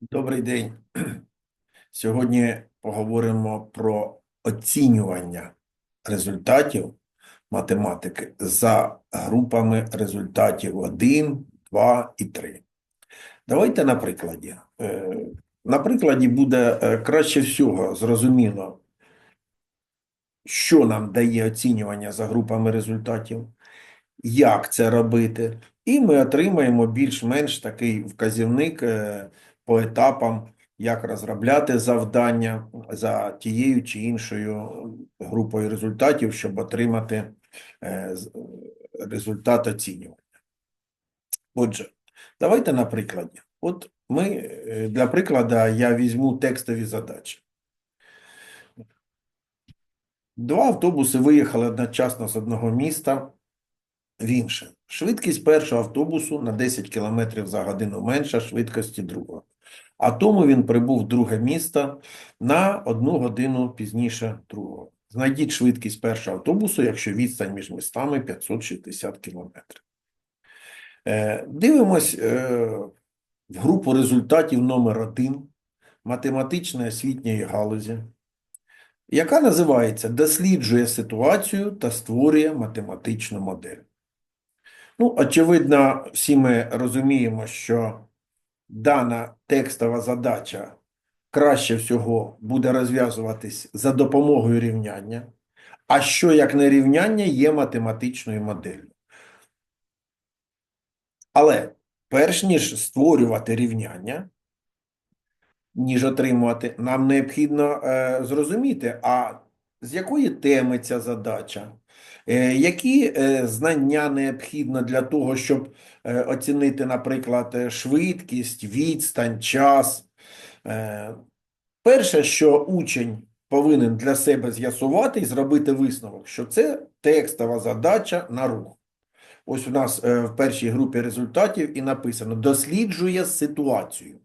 Добрий день. Сьогодні поговоримо про оцінювання результатів математики за групами результатів 1, 2 і 3. Давайте на прикладі. Е, На прикладі буде е, краще всього зрозуміло, що нам дає оцінювання за групами результатів, як це робити, і ми отримаємо більш-менш такий вказівник е, по етапам, як розробляти завдання за тією чи іншою групою результатів, щоб отримати е, результат оцінювання. Отже, давайте на прикладі. От ми, е, для прикладу, я візьму текстові задачі. Два автобуси виїхали одночасно з одного міста в інше. Швидкість першого автобусу на 10 км за годину менша швидкості другого. А тому він прибув в друге місто на одну годину пізніше другого. Знайдіть швидкість першого автобусу, якщо відстань між містами 560 км. Е, Дивимось е, в групу результатів номер 1 математичної освітньої галузі, яка називається Досліджує ситуацію та створює математичну модель. Ну, очевидно, всі ми розуміємо, що дана текстова задача краще всього буде розв'язуватись за допомогою рівняння, а що як не рівняння є математичною моделлю. Але перш ніж створювати рівняння, ніж отримувати, нам необхідно е, зрозуміти, а з якої теми ця задача, які е, знання необхідно для того, щоб е, оцінити, наприклад, е, швидкість, відстань, час. Е, перше, що учень повинен для себе з'ясувати і зробити висновок, що це текстова задача на рух. Ось у нас е, в першій групі результатів і написано досліджує ситуацію.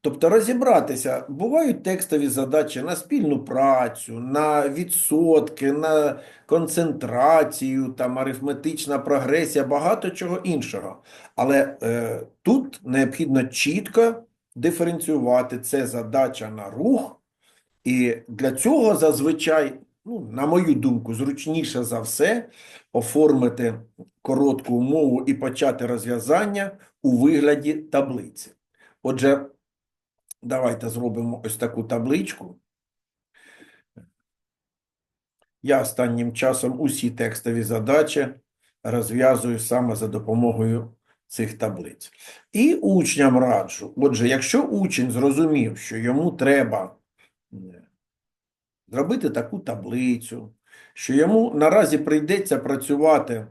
Тобто розібратися, бувають текстові задачі на спільну працю, на відсотки, на концентрацію, там арифметична прогресія, багато чого іншого. Але е, тут необхідно чітко диференціювати це задача на рух, і для цього зазвичай, ну, на мою думку, зручніше за все оформити коротку умову і почати розв'язання у вигляді таблиці. Отже, давайте зробимо ось таку табличку. Я останнім часом усі текстові задачі розв'язую саме за допомогою цих таблиць. І учням раджу. Отже, якщо учень зрозумів, що йому треба зробити таку таблицю, що йому наразі прийдеться працювати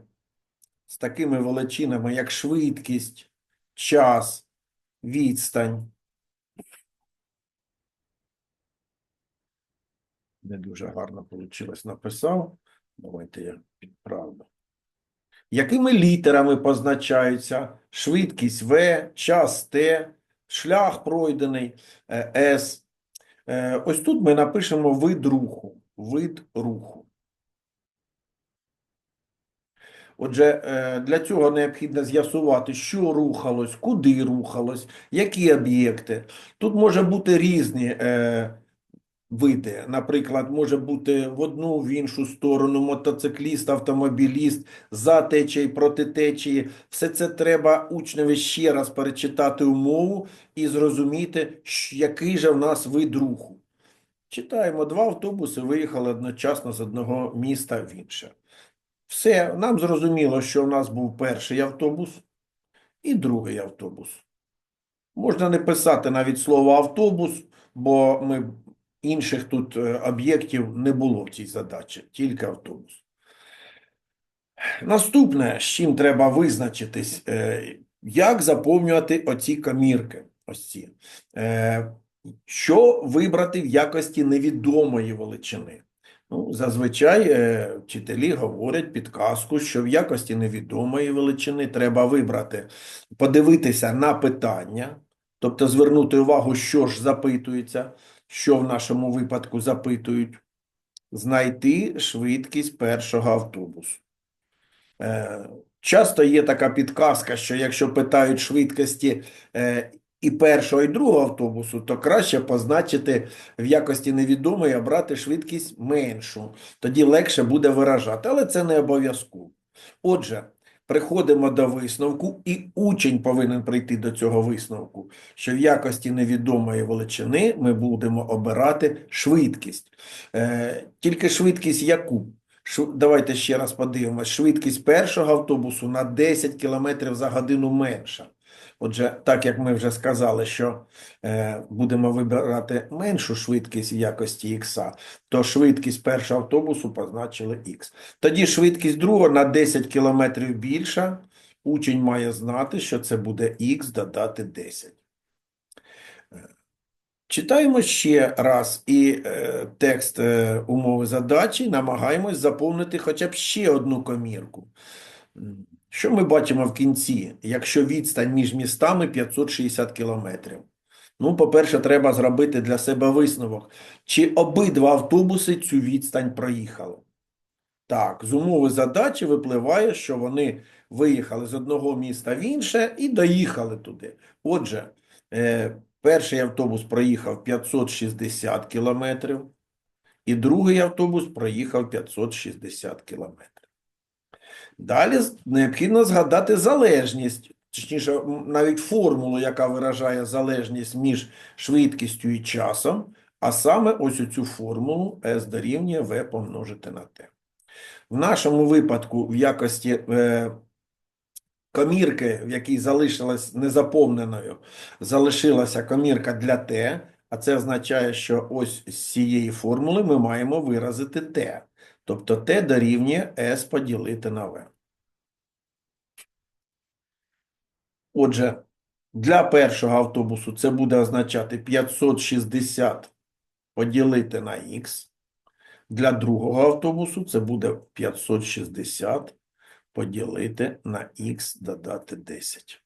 з такими величинами, як швидкість, час, відстань. Не дуже гарно вийшло написав. Давайте я підправлю. Якими літерами позначаються швидкість В, час Т, шлях пройдений е, С. Е, Ось тут ми напишемо вид руху. Вид руху. Отже, е, для цього необхідно з'ясувати, що рухалось, куди рухалось, які об'єкти. Тут може бути різні види. Наприклад, може бути в одну, в іншу сторону мотоцикліст, автомобіліст, за течії, проти течії. Все це треба учневі ще раз перечитати умову і зрозуміти, який же в нас вид руху. Читаємо, два автобуси виїхали одночасно з одного міста в інше. Все, нам зрозуміло, що в нас був перший автобус і другий автобус. Можна не писати навіть слово автобус, бо ми інших тут е, об'єктів не було в цій задачі, тільки автобус. Наступне, з чим треба визначитись, е, як заповнювати оці комірки. Ось ці. Е, Що вибрати в якості невідомої величини? Ну, зазвичай вчителі говорять підказку, що в якості невідомої величини треба вибрати, подивитися на питання, тобто звернути увагу, що ж запитується, що в нашому випадку запитують, знайти швидкість першого автобусу. Е, Часто є така підказка, що якщо питають швидкості е, і першого, і другого автобусу, то краще позначити в якості невідомої, брати швидкість меншу. Тоді легше буде виражати, але це не обов'язково. Отже, приходимо до висновку, і учень повинен прийти до цього висновку, що в якості невідомої величини ми будемо обирати швидкість. Е, тільки швидкість яку? Давайте ще раз подивимось. Швидкість першого автобусу на 10 км за годину менша. Отже, так як ми вже сказали, що е, будемо вибирати меншу швидкість в якості ікса, то швидкість першого автобусу позначили х. Тоді швидкість другого на 10 км більша. Учень має знати, що це буде х додати 10. Е, Читаємо ще раз і е, текст е, умови задачі, намагаємось заповнити хоча б ще одну комірку. Що ми бачимо в кінці, якщо відстань між містами 560 кілометрів? Ну, по-перше, треба зробити для себе висновок, чи обидва автобуси цю відстань проїхали. Так, з умови задачі випливає, що вони виїхали з одного міста в інше і доїхали туди. Отже, е, перший автобус проїхав 560 кілометрів, і другий автобус проїхав 560 кілометрів. Далі необхідно згадати залежність, точніше, навіть формулу, яка виражає залежність між швидкістю і часом, а саме ось цю формулу S дорівнює V помножити на T. В нашому випадку в якості е, комірки, в якій залишилась незаповненою, залишилася комірка для Т, а це означає, що ось з цієї формули ми маємо виразити Т. Тобто Т дорівнює S поділити на V. Отже, для першого автобусу це буде означати 560 поділити на Х. Для другого автобусу це буде 560 поділити на х додати 10.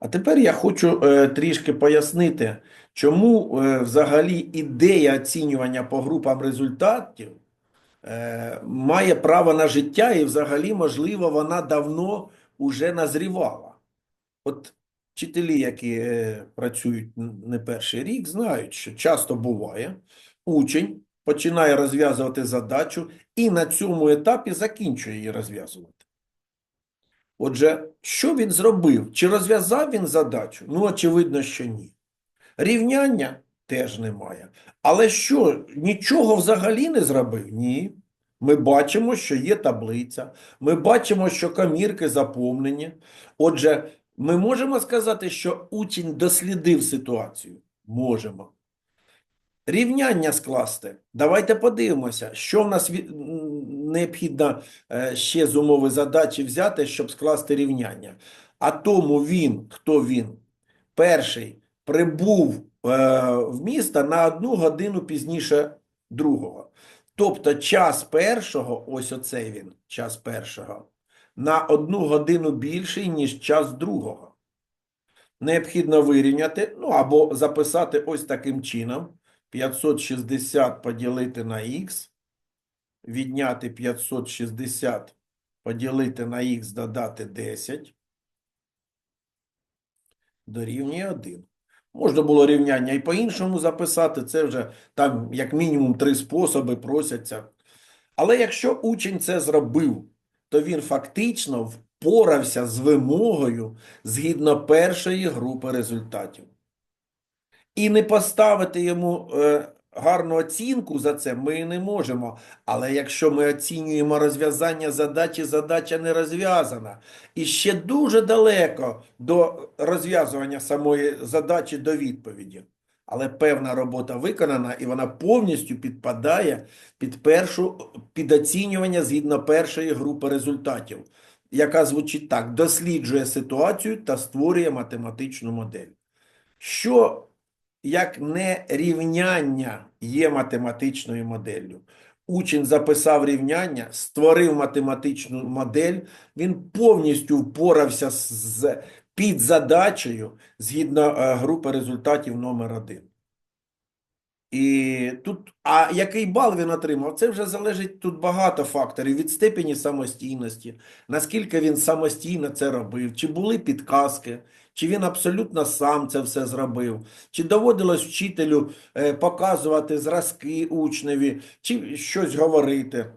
А тепер я хочу е, трішки пояснити, чому е, взагалі ідея оцінювання по групам результатів має право на життя і взагалі, можливо, вона давно уже назрівала. От вчителі, які е, працюють не перший рік, знають, що часто буває, учень починає розв'язувати задачу і на цьому етапі закінчує її розв'язувати. Отже, що він зробив? Чи розв'язав він задачу? Ну, очевидно, що ні. Рівняння теж немає. Але що, нічого взагалі не зробив? Ні. Ми бачимо, що є таблиця, ми бачимо, що комірки заповнені. Отже, ми можемо сказати, що учень дослідив ситуацію? Можемо. Рівняння скласти. Давайте подивимося, що в нас необхідно е, ще з умови задачі взяти, щоб скласти рівняння. А тому він, хто він? Перший прибув в місто на одну годину пізніше другого. Тобто час першого, ось оцей він, час першого, на одну годину більший, ніж час другого. Необхідно вирівняти, ну або записати ось таким чином. 560 поділити на х, відняти 560 поділити на х, додати 10, дорівнює 1. Можна було рівняння і по-іншому записати, це вже там як мінімум три способи просяться. Але якщо учень це зробив, то він фактично впорався з вимогою згідно першої групи результатів. І не поставити йому е, гарну оцінку за це ми не можемо. Але якщо ми оцінюємо розв'язання задачі, задача не розв'язана. І ще дуже далеко до розв'язування самої задачі до відповіді. Але певна робота виконана, і вона повністю підпадає під першу під оцінювання згідно першої групи результатів, яка звучить так: досліджує ситуацію та створює математичну модель. Що як не рівняння є математичною моделлю. Учень записав рівняння, створив математичну модель, він повністю впорався з- підзадачею згідно е, групи результатів номер один. І тут, а який бал він отримав? Це вже залежить тут багато факторів від степені самостійності, наскільки він самостійно це робив, чи були підказки, чи він абсолютно сам це все зробив, чи доводилось вчителю е, показувати зразки учневі, чи щось говорити.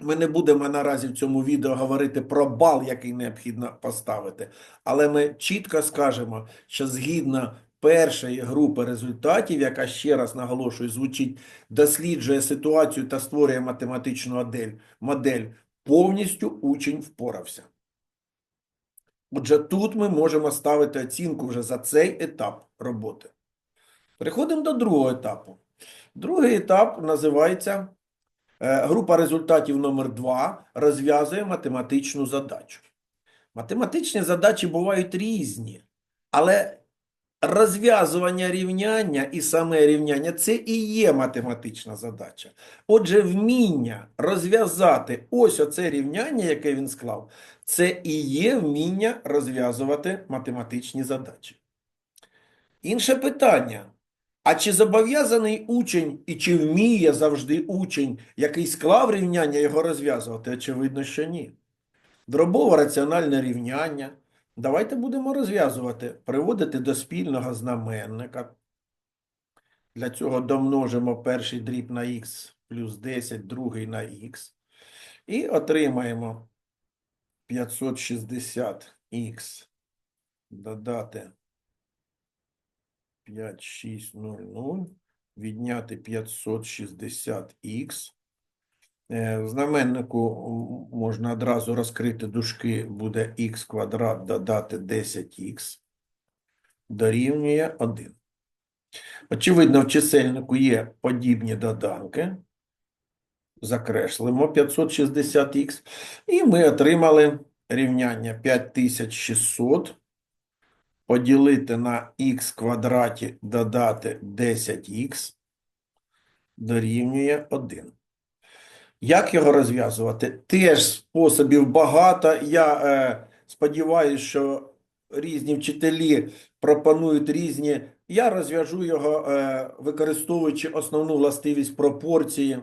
Ми не будемо наразі в цьому відео говорити про бал, який необхідно поставити, але ми чітко скажемо, що згідно першої групи результатів, яка ще раз наголошую, звучить, досліджує ситуацію та створює математичну модель, повністю учень впорався. Отже, тут ми можемо ставити оцінку вже за цей етап роботи. Переходимо до другого етапу. Другий етап називається е, група результатів номер 2 розв'язує математичну задачу. Математичні задачі бувають різні, але розв'язування рівняння і саме рівняння це і є математична задача. Отже, вміння розв'язати ось оце рівняння, яке він склав, це і є вміння розв'язувати математичні задачі. Інше питання. А чи зобов'язаний учень і чи вміє завжди учень, який склав рівняння, його розв'язувати? Очевидно, що ні. Дробово-раціональне рівняння. Давайте будемо розв'язувати, приводити до спільного знаменника. Для цього домножимо перший дріб на х плюс 10, другий на х. І отримаємо 560х додати 5600, відняти 560х. Е, В знаменнику можна одразу розкрити дужки, буде х квадрат додати 10х, дорівнює 1. Очевидно, в чисельнику є подібні доданки. Закреслимо 560х. І ми отримали рівняння 5600 поділити на х квадраті додати 10х дорівнює 1. Як його розв'язувати? Теж способів багато. Я е, сподіваюся, що різні вчителі пропонують різні. Я розв'яжу його, е, використовуючи основну властивість пропорції.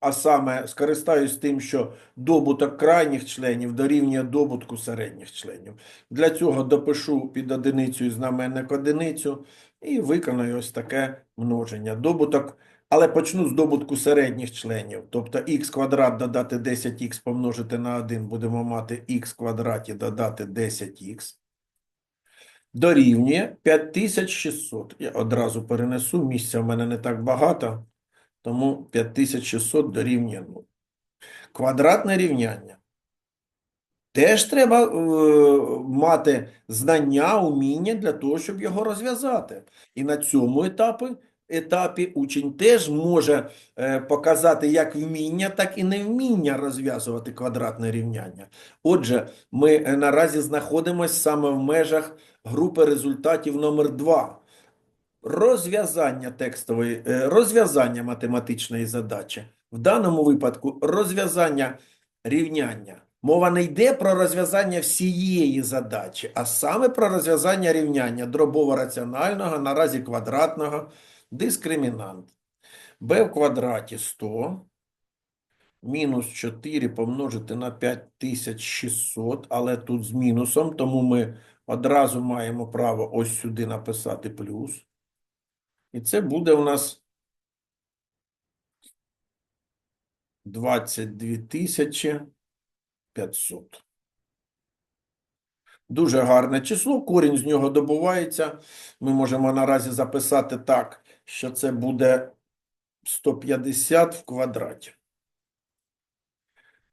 А саме скористаюсь тим, що добуток крайніх членів дорівнює добутку середніх членів. Для цього допишу під одиницею знаменник одиницю і виконую ось таке множення. Добуток, але почну з добутку середніх членів. Тобто х квадрат додати 10х помножити на 1, будемо мати х квадраті додати 10х. Дорівнює 5600. Я одразу перенесу, місця в мене не так багато. Тому 5600 дорівнює 0. Квадратне рівняння. Теж треба е, мати знання, уміння для того, щоб його розв'язати. І на цьому етапі, етапі учень теж може е, показати як вміння, так і невміння розв'язувати квадратне рівняння. Отже, ми е, наразі знаходимося саме в межах групи результатів номер 2 розв'язання текстової, е, розв'язання математичної задачі. В даному випадку розв'язання рівняння. Мова не йде про розв'язання всієї задачі, а саме про розв'язання рівняння дробово-раціонального, наразі квадратного, дискримінант. b в квадраті 100, мінус 4 помножити на 5600, але тут з мінусом, тому ми одразу маємо право ось сюди написати плюс. І це буде у нас 22 тисячі 500. Дуже гарне число, корінь з нього добувається. Ми можемо наразі записати так, що це буде 150 в квадраті.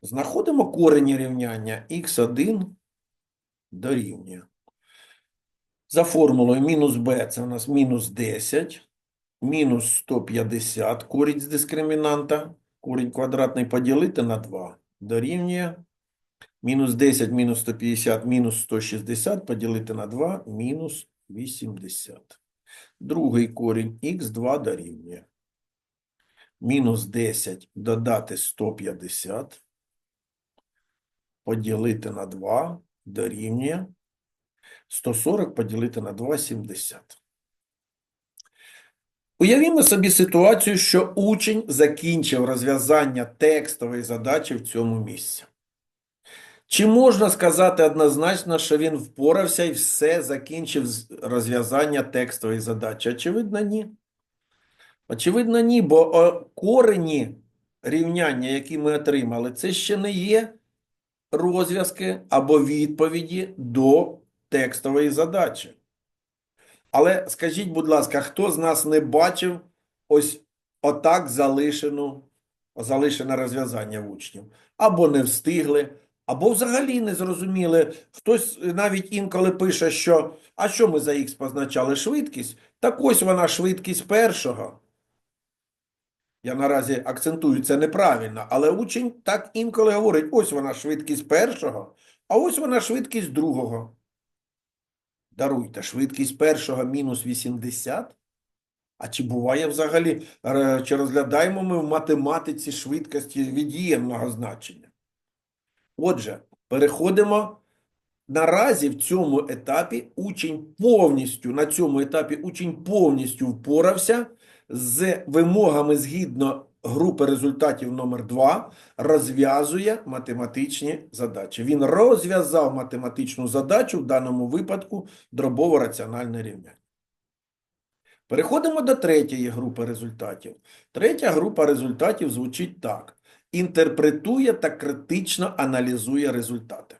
Знаходимо корені рівняння х1 дорівнює. За формулою мінус b це у нас мінус 10, мінус 150, корінь з дискримінанта, корінь квадратний поділити на 2, дорівнює мінус 10, мінус 150, мінус 160 поділити на 2, мінус 80. Другий корінь х2 дорівнює. Мінус 10 додати 150, поділити на 2 дорівнює 140 поділити на 2 – 70. Уявімо собі ситуацію, що учень закінчив розв'язання текстової задачі в цьому місці. Чи можна сказати однозначно, що він впорався і все закінчив з розв'язання текстової задачі? Очевидно, ні. Очевидно, ні, бо корені рівняння, які ми отримали, це ще не є розв'язки або відповіді до текстової задачі. Але скажіть, будь ласка, хто з нас не бачив ось отак залишену, залишене розв'язання в учнів? Або не встигли, або взагалі не зрозуміли. Хтось навіть інколи пише, що а що ми за х позначали швидкість? Так ось вона швидкість першого. Я наразі акцентую це неправильно, але учень так інколи говорить: ось вона швидкість першого, а ось вона швидкість другого. Даруйте, швидкість першого мінус 80? А чи буває взагалі, е, чи розглядаємо ми в математиці швидкості від'ємного значення? Отже, переходимо. Наразі в цьому етапі учень повністю, на цьому етапі учень повністю впорався з вимогами згідно групи результатів номер 2 розв'язує математичні задачі. Він розв'язав математичну задачу, в даному випадку дробово-раціональне рівняння. Переходимо до третьої групи результатів. Третя група результатів звучить так: інтерпретує та критично аналізує результати.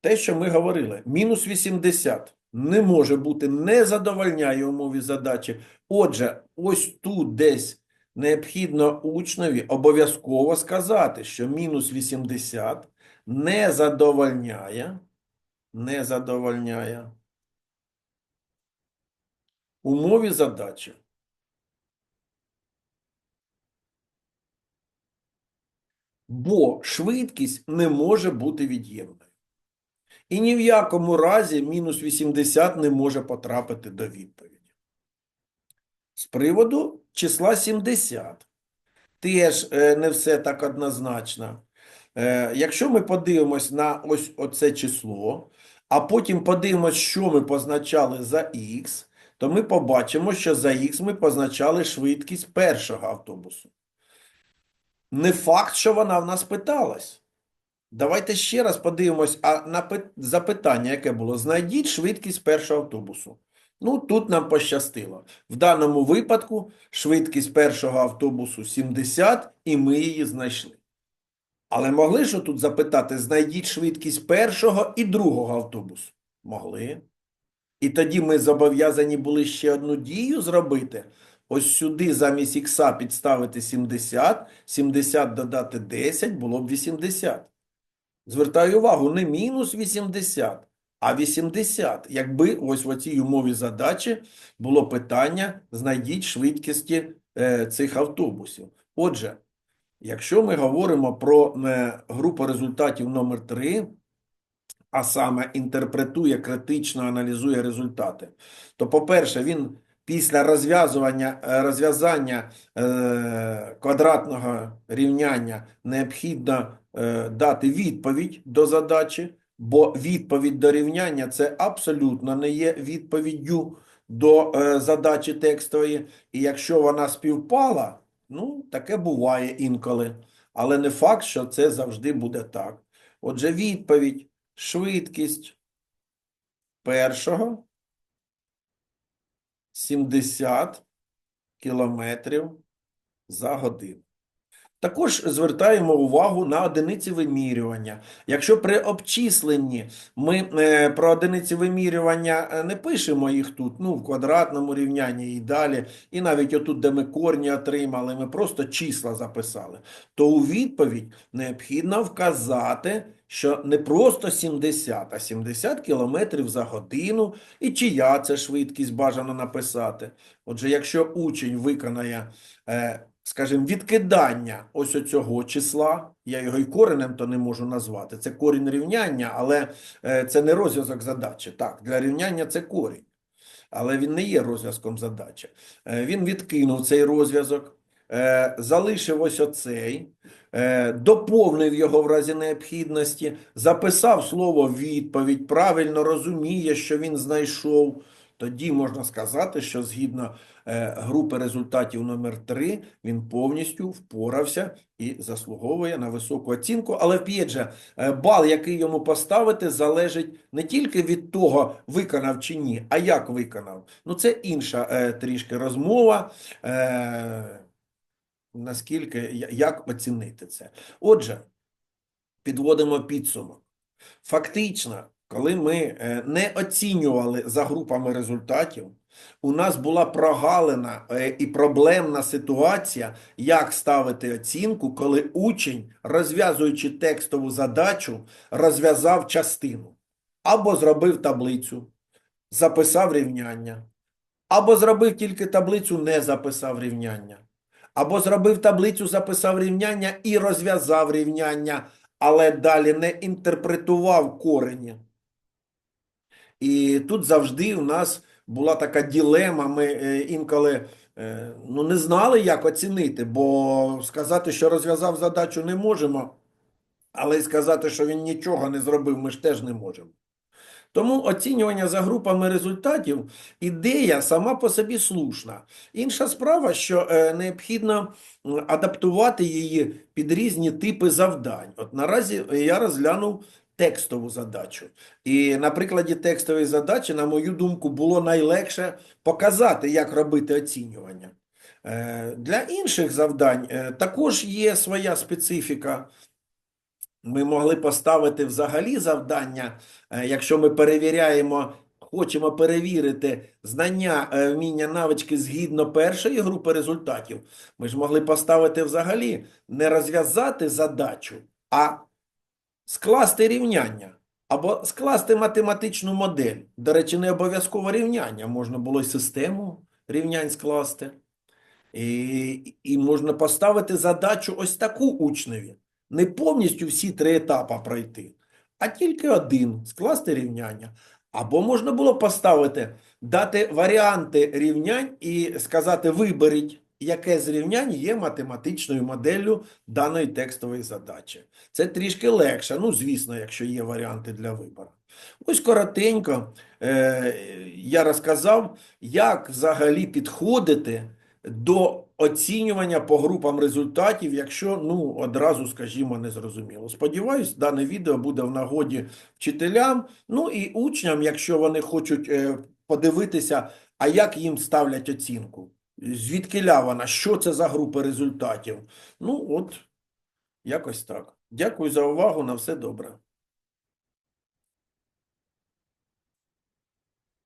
Те, що ми говорили, мінус 80 не може бути, не задовольняє умові задачі. Отже, ось тут десь необхідно учневі обов'язково сказати, що мінус 80 не задовольняє, не задовольняє умові задачі. Бо швидкість не може бути від'ємною. І ні в якому разі мінус 80 не може потрапити до відповіді. З приводу числа 70. Теж е, не все так однозначно. Е, Якщо ми подивимось на ось оце число, а потім подивимось, що ми позначали за х, то ми побачимо, що за х ми позначали швидкість першого автобусу. Не факт, що вона в нас питалась. Давайте ще раз подивимось, а на запитання, яке було, знайдіть швидкість першого автобусу. Ну, тут нам пощастило. В даному випадку швидкість першого автобусу 70, і ми її знайшли. Але могли ж тут запитати, знайдіть швидкість першого і другого автобусу? Могли. І тоді ми зобов'язані були ще одну дію зробити. Ось сюди замість ікса підставити 70, 70 додати 10, було б 80. Звертаю увагу, не мінус 80, а 80. Якби ось в цій умові задачі було питання, знайдіть швидкості е, цих автобусів. Отже, якщо ми говоримо про е, групу результатів номер 3, а саме інтерпретує, критично аналізує результати, то, по-перше, він після розв'язування, е, розв'язання е, квадратного рівняння необхідно е, дати відповідь до задачі, бо відповідь до рівняння це абсолютно не є відповіддю до е, задачі текстової. І якщо вона співпала, ну, таке буває інколи. Але не факт, що це завжди буде так. Отже, відповідь, швидкість першого 70 кілометрів за годину. Також звертаємо увагу на одиниці вимірювання. Якщо при обчисленні ми е, про одиниці вимірювання е, не пишемо їх тут, ну, в квадратному рівнянні і далі, і навіть отут, де ми корні отримали, ми просто числа записали, то у відповідь необхідно вказати, що не просто 70, а 70 км за годину, і чия це швидкість бажано написати. Отже, якщо учень виконає е, скажімо, відкидання ось оцього числа, я його і коренем то не можу назвати, це корінь рівняння, але е, це не розв'язок задачі. Так, для рівняння це корінь, але він не є розв'язком задачі. Е, Він відкинув цей розв'язок, е, залишив ось оцей, доповнив його в разі необхідності, записав слово відповідь, правильно розуміє, що він знайшов. Тоді можна сказати, що згідно е, групи результатів номер 3 він повністю впорався і заслуговує на високу оцінку. Але же, е, бал, який йому поставити, залежить не тільки від того, виконав чи ні, а як виконав. Ну, це інша е, трішки розмова. Наскільки, як оцінити це. Отже, підводимо підсумок. Фактично, коли ми е, не оцінювали за групами результатів, у нас була прогалина е, і проблемна ситуація, як ставити оцінку, коли учень, розв'язуючи текстову задачу, розв'язав частину. Або зробив таблицю, записав рівняння, або зробив тільки таблицю, не записав рівняння, або зробив таблицю, записав рівняння і розв'язав рівняння, але далі не інтерпретував корені. І тут завжди у нас була така ділема. Ми е, інколи е, ну, не знали, як оцінити, бо сказати, що розв'язав задачу, не можемо, але й сказати, що він нічого не зробив, ми ж теж не можемо. Тому оцінювання за групами результатів ідея сама по собі слушна. Інша справа, що е, необхідно адаптувати її під різні типи завдань. От наразі я розглянув текстову задачу. І на прикладі текстової задачі, на мою думку, було найлегше показати, як робити оцінювання. Е, Для інших завдань е, також є своя специфіка. Ми могли поставити взагалі завдання, е, якщо ми перевіряємо, хочемо перевірити знання, вміння, навички згідно першої групи результатів, ми ж могли поставити взагалі не розв'язати задачу, а скласти рівняння або скласти математичну модель. До речі, не обов'язково рівняння, можна було й систему рівнянь скласти. І, і можна поставити задачу ось таку учневі. Не повністю всі три етапи пройти, а тільки один скласти рівняння. Або можна було поставити, дати варіанти рівнянь і сказати, виберіть, яке з рівнянь є математичною моделлю даної текстової задачі. Це трішки легше, ну, звісно, якщо є варіанти для вибору. Ось коротенько е, я розказав, як взагалі підходити до оцінювання по групам результатів, якщо, ну, одразу, скажімо, не зрозуміло. Сподіваюсь, дане відео буде в нагоді вчителям, ну і учням, якщо вони хочуть е, подивитися, а як їм ставлять оцінку. Звідкиля вона, що це за групи результатів? Ну, от, якось так. Дякую за увагу, на все добре.